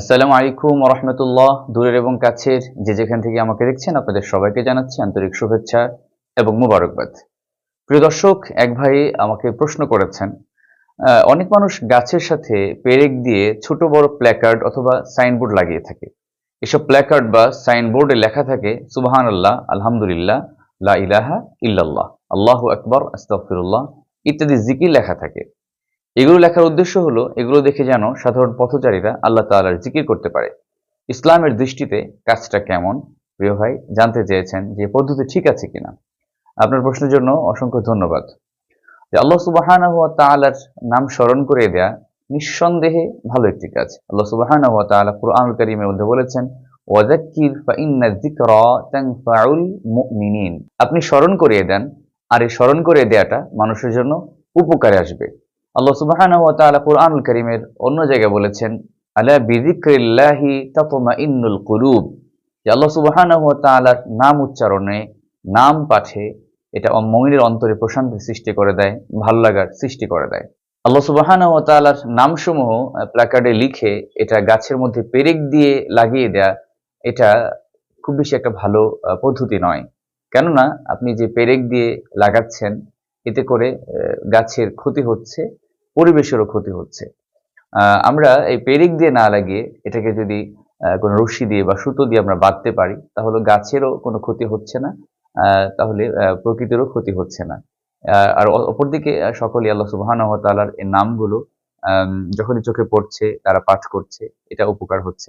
আসসালামু আলাইকুম রহমতুল্লাহ। দূরের এবং কাছের যে যেখান থেকে আমাকে দেখছেন, আপনাদের সবাইকে জানাচ্ছি আন্তরিক শুভেচ্ছা এবং মুবারকবাদ। প্রিয় দর্শক, এক ভাই আমাকে প্রশ্ন করেছেন অনেক মানুষ গাছের সাথে পেরেক দিয়ে ছোট বড় প্ল্যাকার্ড অথবা সাইনবোর্ড লাগিয়ে থাকে। এসব প্ল্যাকার্ড বা সাইনবোর্ডে লেখা থাকে সুবাহান আল্লাহ আলহামদুলিল্লাহ, লা ইলাহা ইল্লাল্লাহ, আল্লাহু আকবর, আস্তাগফিরুল্লাহ ইত্যাদি জিকির লেখা থাকে। এগুলো লেখার উদ্দেশ্য হলো, এগুলো দেখে যেন সাধারণ পথচারীরা আল্লাহ তাআলার জিকির করতে পারে। ইসলামের দৃষ্টিতে কাজটা কেমন? প্রিয় ভাই, জানতে চেয়েছেন যে পদ্ধতি ঠিক আছে কিনা? আপনার প্রশ্নের জন্য অসংখ্য ধন্যবাদ। যে আল্লাহ সুবাহানাহু ওয়া তাআলার নাম স্মরণ করে দেয়া নিঃসন্দেহে ভালো একটি কাজ। আল্লাহ সুবাহানাহু ওয়া তাআলা কুরআনুল কারীমের মধ্যে বলেছেন আপনি স্মরণ করিয়ে দেন, আর এই স্মরণ করিয়ে দেয়াটা মানুষের জন্য উপকারে আসবে। আল্লাহ তাআলা কুরআনুল কারীমের অন্য জায়গায় বলেছেন, আলা বিযিকরিল্লাহি তাতমাইন্নুল কুলুব। যে আল্লাহ তাআলার নাম উচ্চারণে নাম পাঠে এটা মুমিনের অন্তরে প্রশান্তি সৃষ্টি করে দেয়, ভালো লাগার সৃষ্টি করে দেয়। আল্লাহ সুবহানাহু ওয়া তাআলার নামসমূহ প্ল্যাকার্ডে লিখে এটা গাছের মধ্যে পেরেক দিয়ে লাগিয়ে দেয়া, এটা খুব বেশি একটা ভালো পদ্ধতি নয়। কেননা, আপনি যে পেরেক দিয়ে লাগাচ্ছেন এতে করে গাছের ক্ষতি হচ্ছে, পরিবেশেরও ক্ষতি হচ্ছে। আমরা এই পেরেক দিয়ে না লাগিয়ে এটাকে যদি কোনো রশ্মি দিয়ে বা সুতো দিয়ে আমরা বাঁধতে পারি, তাহলে গাছেরও কোনো ক্ষতি হচ্ছে না তাহলে প্রকৃতিরও ক্ষতি হচ্ছে না। আর অপরদিকে সকলে আল্লাহ সুবহানাহু ওয়া তাআলার এই নামগুলো যখনই চোখে পড়ছে, তারা পাঠ করছে, এটা উপকার হচ্ছে।